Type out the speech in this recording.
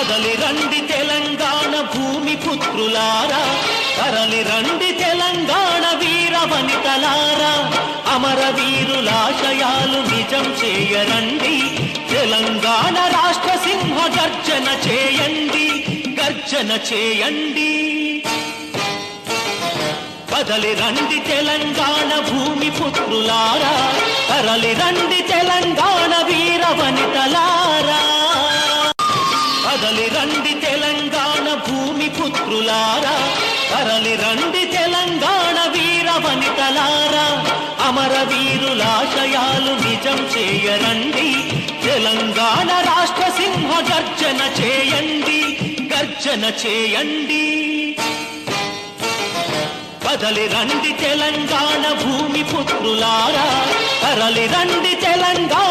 కదలి రండి తెలంగాణ భూమి పుత్రులారా కరలి రండి తెలంగాణ వీర వనితలారా. అమర వీరులాశయాలు నిజం చేయరండి తెలంగాణ రాష్ట్ర సింహ గర్జన చేయండి గర్జన చేయండి. కదలి రండి తెలంగాణ భూమి పుత్రులారా కరలి రండి తెలంగాణ కదలి రండి తెలంగాణ భూమి పుత్రులారా. తరలి రండి తెలంగాణ వీర వనితలారా. అమర వీరులాశయాలు నిజం చేయరండి. తెలంగాణ రాష్ట్ర సింహ గర్జన చేయండి. గర్జన చేయండి. కదలి రండి తెలంగాణ భూమి పుత్రులారా. తరలి రండి తెలంగాణ